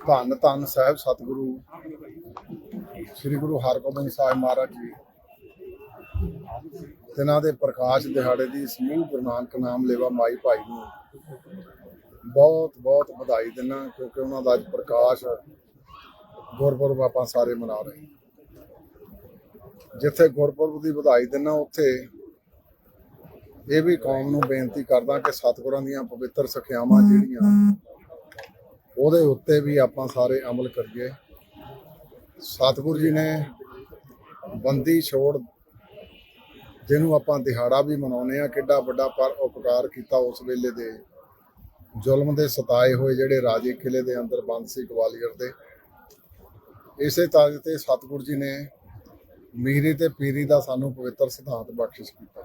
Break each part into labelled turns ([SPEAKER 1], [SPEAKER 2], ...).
[SPEAKER 1] ਧੰਨ ਧੰਨ ਸਾਹਿਬ ਸਤਿਗੁਰੂ ਸ੍ਰੀ ਗੁਰੂ ਹਰਗੋਬਿੰਦ ਸਾਹਿਬ ਮਹਾਰਾਜ ਜੀ ਤਿਨਾਂ ਦੇ ਪ੍ਰਕਾਸ਼ ਦਿਹਾੜੇ ਦੀ ਸਮੂਹ ਗੁਰੂ ਨਾਨਕ ਨਾਮ ਲੇਵਾ ਮਾਈ ਭਾਈ ਨੂੰ ਬਹੁਤ ਬਹੁਤ ਵਧਾਈ ਦਿੰਦਾ ਕਿਉਂਕਿ ਉਹਨਾਂ ਦਾ ਅੱਜ ਪ੍ਰਕਾਸ਼ ਗੁਰਪੁਰਬ ਆਪਾਂ ਸਾਰੇ ਮਨਾ ਰਹੇ ਹਾਂ। ਜਿੱਥੇ ਗੁਰਪੁਰਬ ਦੀ ਵਧਾਈ ਦਿੰਦਾ ਉੱਥੇ ਇਹ ਵੀ ਕੌਮ ਨੂੰ ਬੇਨਤੀ ਕਰਦਾ ਕਿ ਸਤਿਗੁਰਾਂ ਦੀਆਂ ਪਵਿੱਤਰ ਸਿੱਖਿਆਵਾਂ ਜਿਹੜੀਆਂ ਉਹਦੇ ਉੱਤੇ ਵੀ ਆਪਾਂ ਸਾਰੇ ਅਮਲ ਕਰੀਏ। ਸਤਿਗੁਰੂ ਜੀ ਨੇ ਬੰਦੀ ਛੋੜ ਜਿਹਨੂੰ ਆਪਾਂ ਦਿਹਾੜਾ ਵੀ ਮਨਾਉਂਦੇ ਆ ਕਿੱਡਾ ਵੱਡਾ ਪਰ ਉਪਕਾਰ ਕੀਤਾ ਉਸ ਵੇਲੇ ਦੇ ਜ਼ੁਲਮ ਦੇ ਸਤਾਏ ਹੋਏ ਜਿਹੜੇ ਰਾਜੇ ਕਿਲੇ ਦੇ ਅੰਦਰ ਬੰਦ ਸੀ ਗਵਾਲੀਅਰ ਦੇ। ਇਸੇ ਤਰ੍ਹਾਂ ਤੇ ਸਤਿਗੁਰੂ ਜੀ ਨੇ ਮੀਰੀ ਤੇ ਪੀਰੀ ਦਾ ਸਾਨੂੰ ਪਵਿੱਤਰ ਸਿਧਾਂਤ ਬਖਸ਼ਿਸ਼ ਕੀਤਾ।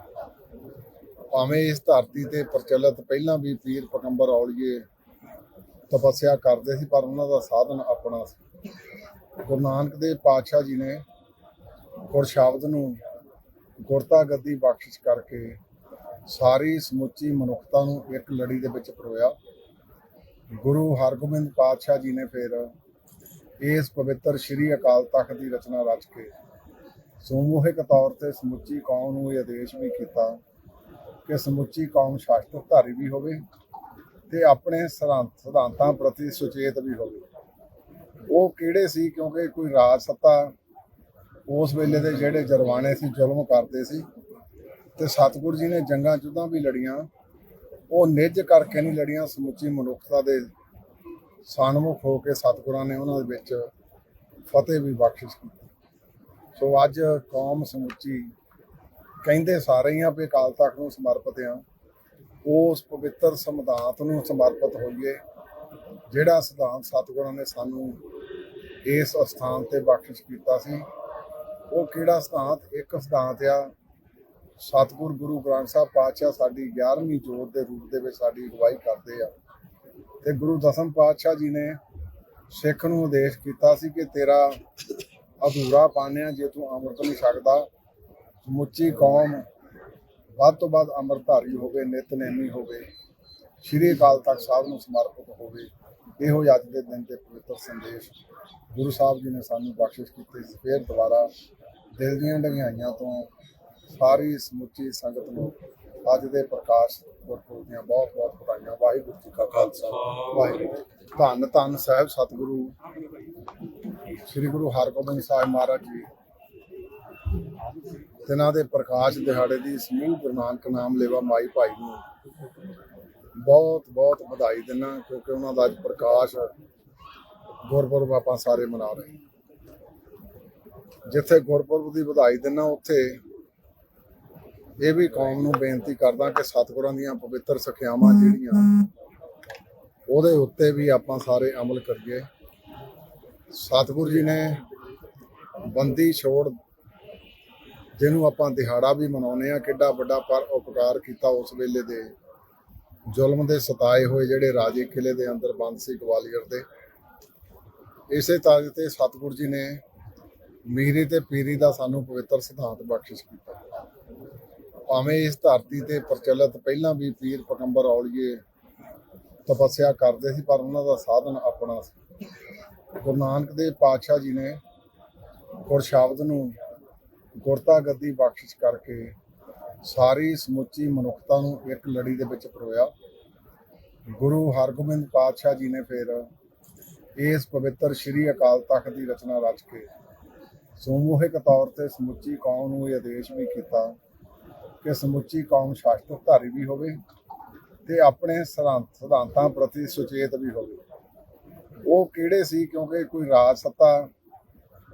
[SPEAKER 1] ਭਾਵੇਂ ਇਸ ਧਰਤੀ ਤੇ ਪ੍ਰਚਲਿਤ ਪਹਿਲਾਂ ਵੀ ਪੀਰ ਪਕੰਬਰ ਔਲੀਏ ਤਪੱਸਿਆ ਕਰਦੇ ਸੀ, ਪਰ ਉਹਨਾਂ ਦਾ ਸਾਧਨ ਆਪਣਾ ਸੀ। ਗੁਰੂ ਨਾਨਕ ਦੇਵ ਪਾਤਸ਼ਾਹ ਜੀ ਨੇ ਗੁਰ ਸ਼ਬਦ ਨੂੰ ਗੁਰਤਾ ਗੱਦੀ ਬਖਸ਼ਿਸ਼ ਕਰਕੇ ਸਾਰੀ ਸਮੁੱਚੀ ਮਨੁੱਖਤਾ ਨੂੰ ਇੱਕ ਲੜੀ ਦੇ ਵਿੱਚ ਪਰੋਇਆ। ਗੁਰੂ ਹਰਗੋਬਿੰਦ ਪਾਤਸ਼ਾਹ ਜੀ ਨੇ ਫਿਰ ਇਸ ਪਵਿੱਤਰ ਸ੍ਰੀ ਅਕਾਲ ਤਖਤ ਦੀ ਰਚਨਾ ਰਚ ਕੇ ਸਮੂਹਿਕ ਤੌਰ ਤੇ ਸਮੁੱਚੀ ਕੌਮ ਨੂੰ ਇਹ ਆਦੇਸ਼ ਵੀ ਕੀਤਾ ਕਿ ਸਮੁੱਚੀ ਕੌਮ ਸ਼ਾਸਤਰ ਧਾਰੀ ਵੀ ਹੋਵੇ ਤੇ ਆਪਣੇ ਸਿਧਾਂਤ ਸਿਧਾਂਤਾਂ ਪ੍ਰਤੀ ਸੁਚੇਤ ਵੀ ਹੋਵੇ। ਉਹ ਕਿਹੜੇ ਸੀ? ਕਿਉਂਕਿ ਕੋਈ ਰਾਜ ਸੱਤਾ ਉਸ ਵੇਲੇ ਦੇ ਜਿਹੜੇ ਜਰਵਾਣੇ ਸੀ, ਜ਼ੁਲਮ ਕਰਦੇ ਸੀ ਤੇ ਸਤਿਗੁਰੂ ਜੀ ਨੇ ਜੰਗਾਂ ਜੁੱਦਾਂ ਵੀ ਲੜੀਆਂ। ਉਹ ਨਿੱਜ ਕਰਕੇ ਨਹੀਂ ਲੜੀਆਂ, ਸਮੁੱਚੀ ਮਨੁੱਖਤਾ ਦੇ ਸਨਮੁਖ ਹੋ ਕੇ ਸਤਿਗੁਰਾਂ ਨੇ ਉਹਨਾਂ ਦੇ ਵਿੱਚ ਫਤਿਹ ਵੀ ਬਖਸ਼ਿਸ਼ ਕੀਤੀ। ਸੋ ਅੱਜ ਕੌਮ ਸਮੁੱਚੀ ਕਹਿੰਦੇ ਸਾਰੇ ਹੀ ਆ ਵੀ ਅਕਾਲ ਤਖਤ ਨੂੰ ਸਮਰਪਿਤ ਆ ਉਸ ਪਵਿੱਤਰ ਸਿਧਾਂਤ ਨੂੰ ਸਮਰਪਿਤ ਹੋਈਏ, ਜਿਹੜਾ ਸਿਧਾਂਤ ਸਤਿਗੁਰਾਂ ਨੇ ਸਾਨੂੰ ਇਸ ਅਸਥਾਨ ਤੇ ਬਖਸ਼ਿਸ਼ ਕੀਤਾ ਸੀ। ਉਹ ਕਿਹੜਾ ਸਿਧਾਂਤ ਇੱਕ ਸਿਧਾਂਤ ਆ, ਸਤਿਗੁਰ ਗੁਰੂ ਗ੍ਰੰਥ ਸਾਹਿਬ ਪਾਤਸ਼ਾਹ ਸਾਡੀ 11ਵੀਂ ਜੋਤ ਦੇ ਰੂਪ ਦੇ ਵਿੱਚ ਸਾਡੀ ਅਗਵਾਈ ਕਰਦੇ ਆ। ਤੇ ਗੁਰੂ ਦਸਮ ਪਾਤਸ਼ਾਹ ਜੀ ਨੇ ਸਿੱਖ ਨੂੰ ਉਦੇਸ਼ ਕੀਤਾ ਸੀ ਕਿ ਤੇਰਾ ਅਧੂਰਾ ਪਾਣਿਆ ਜੇ ਤੂੰ ਅੰਮ੍ਰਿਤ ਨਹੀਂ ਛਕਦਾ, ਸਮੁੱਚੀ ਕੌਮ ਵੱਧ ਤੋਂ ਵੱਧ ਅੰਮ੍ਰਿਤਧਾਰੀ ਹੋਵੇ, ਨਿਤਨੇਮੀ ਹੋਵੇ, ਸ਼੍ਰੀ ਅਕਾਲ ਤਖਤ ਸਾਹਿਬ ਨੂੰ ਸਮਰਪਿਤ ਹੋਵੇ, ਇਹੋ ਹੀ ਅੱਜ ਦੇ ਦਿਨ ਤੇ ਪਵਿੱਤਰ ਸੰਦੇਸ਼ ਗੁਰੂ ਸਾਹਿਬ ਜੀ ਨੇ ਸਾਨੂੰ ਬਖਸ਼ਿਸ਼ ਕੀਤੇ। ਸੀ ਫਿਰ ਦੁਬਾਰਾ ਦਿਲ ਦੀਆਂ ਡੰਗਾਈਆਂ ਤੋਂ ਸਾਰੀ ਸਮੁੱਚੀ ਸੰਗਤ ਨੂੰ ਅੱਜ ਦੇ ਪ੍ਰਕਾਸ਼ ਗੁਰਪੁਰਬ ਦੀਆਂ ਬਹੁਤ ਬਹੁਤ ਵਧਾਈਆਂ। ਵਾਹਿਗੁਰੂ ਜੀ ਕਾ ਖਾਲਸਾ। ਵਾਹਿਗੁਰੂ ਜੀ ਧੰਨ ਧੰਨ ਸਾਹਿਬ ਸਤਿਗੁਰੂ ਸ੍ਰੀ ਗੁਰੂ ਹਰਗੋਬਿੰਦ ਸਾਹਿਬ ਮਹਾਰਾਜ ਜੀ। ਤਿਨਾਂ ਦੇ ਪ੍ਰਕਾਸ਼ ਦਿਹਾੜੇ ਦੀ ਸਮੂਹ ਗੁਰੂ ਨਾਨਕ ਨਾਮ ਲੇਵਾ ਮਾਈ ਭਾਈ ਨੂੰ ਬਹੁਤ ਬਹੁਤ ਵਧਾਈ ਦਿੰਦਾ ਕਿਉਂਕਿ ਉਹਨਾਂ ਦਾ ਅੱਜ ਪ੍ਰਕਾਸ਼ ਗੁਰਪੁਰਬ ਆਪਾਂ ਸਾਰੇ ਮਨਾ ਰਹੇ ਜਿੱਥੇ ਗੁਰਪੁਰਬ ਦੀ ਵਧਾਈ ਦਿੰਦਾ ਉੱਥੇ ਇਹ ਵੀ ਕੌਮ ਨੂੰ ਬੇਨਤੀ ਕਰਦਾ ਕਿ ਸਤਿਗੁਰਾਂ ਦੀਆਂ ਪਵਿੱਤਰ ਸਿੱਖਿਆਵਾਂ ਜਿਹੜੀਆਂ, ਉਹਦੇ ਉੱਤੇ ਵੀ ਆਪਾਂ ਸਾਰੇ ਅਮਲ ਕਰੀਏ। ਸਤਿਗੁਰੂ ਜੀ ਨੇ ਬੰਦੀ ਛੋੜ ਜਿਹਨੂੰ ਆਪਾਂ ਦਿਹਾੜਾ ਵੀ ਮਨਾਉਂਦੇ ਆ ਕਿੱਡਾ ਵੱਡਾ ਪਰ ਉਪਕਾਰ ਕੀਤਾ ਉਸ ਵੇਲੇ ਦੇ ਜ਼ੁਲਮ ਦੇ ਸਤਾਏ ਹੋਏ ਜਿਹੜੇ ਰਾਜੇ ਕਿਲੇ ਦੇ ਅੰਦਰ ਬੰਦ ਸੀ ਗਵਾਲੀਅਰ ਦੇ। ਇਸੇ ਤਰ੍ਹਾਂ ਤੇ ਸਤਿਗੁਰੂ ਜੀ ਨੇ ਮੀਰੀ ਤੇ ਪੀਰੀ ਦਾ ਸਾਨੂੰ ਪਵਿੱਤਰ ਸਿਧਾਂਤ ਬਖਸ਼ਿਸ਼ ਕੀਤਾ। ਭਾਵੇਂ ਇਸ ਧਰਤੀ ਤੇ ਪ੍ਰਚਲਿਤ ਪਹਿਲਾਂ ਵੀ ਪੀਰ ਪਕੰਬਰ ਔਲੀਏ ਤਪੱਸਿਆ ਕਰਦੇ ਸੀ, ਪਰ ਉਹਨਾਂ ਦਾ ਸਾਧਨ ਆਪਣਾ ਸੀ। ਗੁਰੂ ਨਾਨਕ ਦੇਵ ਪਾਤਸ਼ਾਹ ਜੀ ਨੇ ਗੁਰ ਸ਼ਬਦ ਨੂੰ ਗੁਰਤਾ ਗੱਦੀ ਬਖਸ਼ਿਸ਼ ਕਰਕੇ ਸਾਰੀ ਸਮੁੱਚੀ ਮਨੁੱਖਤਾ ਨੂੰ ਇੱਕ ਲੜੀ ਦੇ ਵਿੱਚ ਪਰੋਇਆ। ਗੁਰੂ ਹਰਗੋਬਿੰਦ ਪਾਤਸ਼ਾਹ ਜੀ ਨੇ ਫਿਰ ਇਸ ਪਵਿੱਤਰ ਸ੍ਰੀ ਅਕਾਲ ਤਖਤ ਦੀ ਰਚਨਾ ਰਚ ਕੇ ਸਮੂਹਿਕ ਤੌਰ ਤੇ ਸਮੁੱਚੀ ਕੌਮ ਨੂੰ ਇਹ ਆਦੇਸ਼ ਵੀ ਕੀਤਾ ਕਿ ਸਮੁੱਚੀ ਕੌਮ ਸ਼ਾਸਤਰਧਾਰੀ ਵੀ ਹੋਵੇ ਤੇ ਆਪਣੇ ਸਿਧਾਂਤ ਸਿਧਾਂਤਾਂ ਪ੍ਰਤੀ ਸੁਚੇਤ ਵੀ ਹੋਵੇ। ਉਹ ਕਿਹੜੇ ਸੀ? ਕਿਉਂਕਿ ਕੋਈ ਰਾਜ ਸੱਤਾ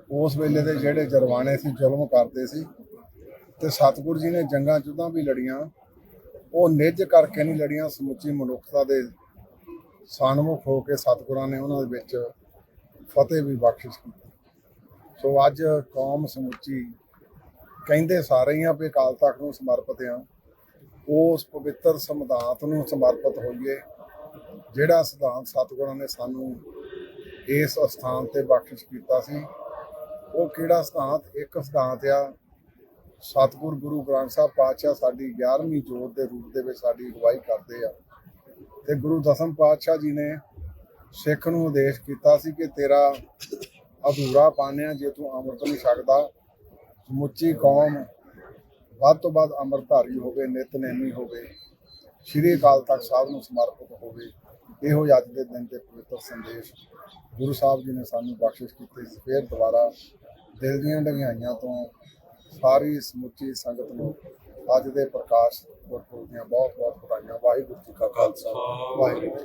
[SPEAKER 1] ਉਸ ਵੇਲੇ ਦੇ ਜਿਹੜੇ ਜਰਵਾਣੇ ਸੀ, ਜ਼ੁਲਮ ਕਰਦੇ ਸੀ ਤੇ ਸਤਿਗੁਰੂ ਜੀ ਨੇ ਜੰਗਾਂ ਜੁੱਦਾਂ ਵੀ ਲੜੀਆਂ। ਉਹ ਨਿੱਜ ਕਰਕੇ ਨਹੀਂ ਲੜੀਆਂ, ਸਮੁੱਚੀ ਮਨੁੱਖਤਾ ਦੇ ਸਨਮੁਖ ਹੋ ਕੇ ਸਤਿਗੁਰਾਂ ਨੇ ਉਹਨਾਂ ਦੇ ਵਿੱਚ ਫਤਿਹ ਵੀ ਬਖਸ਼ਿਸ਼ ਕੀਤੀ। ਸੋ ਅੱਜ ਕੌਮ ਸਮੁੱਚੀ ਕਹਿੰਦੇ ਸਾਰੇ ਹੀ ਆ ਵੀ ਅਕਾਲ ਤਖਤ ਨੂੰ ਸਮਰਪਿਤ ਆ। ਉਸ ਪਵਿੱਤਰ ਸਿਧਾਂਤ ਨੂੰ ਸਮਰਪਿਤ ਹੋਈਏ, ਜਿਹੜਾ ਸਿਧਾਂਤ ਸਤਿਗੁਰਾਂ ਨੇ ਸਾਨੂੰ ਇਸ ਅਸਥਾਨ ਤੇ ਬਖਸ਼ਿਸ਼ ਕੀਤਾ ਸੀ। ਉਹ ਕਿਹੜਾ ਸਿਧਾਂਤ ਇੱਕ ਸਿਧਾਂਤ ਆ। ਸਤਿਗੁਰ ਗੁਰੂ ਗ੍ਰੰਥ ਸਾਹਿਬ ਪਾਤਸ਼ਾਹ ਸਾਡੀ 11ਵੀਂ ਜੋਤ ਦੇ ਰੂਪ ਦੇ ਵਿੱਚ ਸਾਡੀ ਅਗਵਾਈ ਕਰਦੇ ਆ। ਤੇ ਗੁਰੂ ਦਸਮ ਪਾਤਸ਼ਾਹ ਜੀ ਨੇ ਸਿੱਖ ਨੂੰ ਉਦੇਸ਼ ਕੀਤਾ ਸੀ ਕਿ ਤੇਰਾ ਅਧੂਰਾ ਪਾਣਿਆ ਜੇ ਤੂੰ ਅੰਮ੍ਰਿਤ ਨਹੀਂ ਛਕਦਾ, ਸਮੁੱਚੀ ਕੌਮ ਵੱਧ ਤੋਂ ਵੱਧ ਅੰਮ੍ਰਿਤਧਾਰੀ ਹੋਵੇ, ਨਿਤਨੇਮੀ ਹੋਵੇ, ਸ਼੍ਰੀ ਅਕਾਲ ਤਖਤ ਸਾਹਿਬ ਨੂੰ ਸਮਰਪਿਤ ਹੋਵੇ। ਇਹੋ ਅੱਜ ਦੇ ਦਿਨ ਦੇ ਪਵਿੱਤਰ ਸੰਦੇਸ਼ ਗੁਰੂ ਸਾਹਿਬ ਜੀ ਨੇ ਸਾਨੂੰ ਬਖਸ਼ਿਸ਼ ਕੀਤੀ ਸੀ। ਫਿਰ ਦੁਬਾਰਾ ਦਿਲ ਦੀਆਂ ਡੰਗਾਈਆਂ ਤੋਂ ਸਾਰੀ ਸਮੁੱਚੀ ਸੰਗਤ ਨੂੰ ਅੱਜ ਦੇ ਪ੍ਰਕਾਸ਼ ਗੁਰਪੁਰਬ ਦੀਆਂ ਬਹੁਤ ਬਹੁਤ ਵਧਾਈਆਂ। ਵਾਹਿਗੁਰੂ ਜੀ ਕਾ ਖਾਲਸਾ। ਵਾਹਿਗੁਰੂ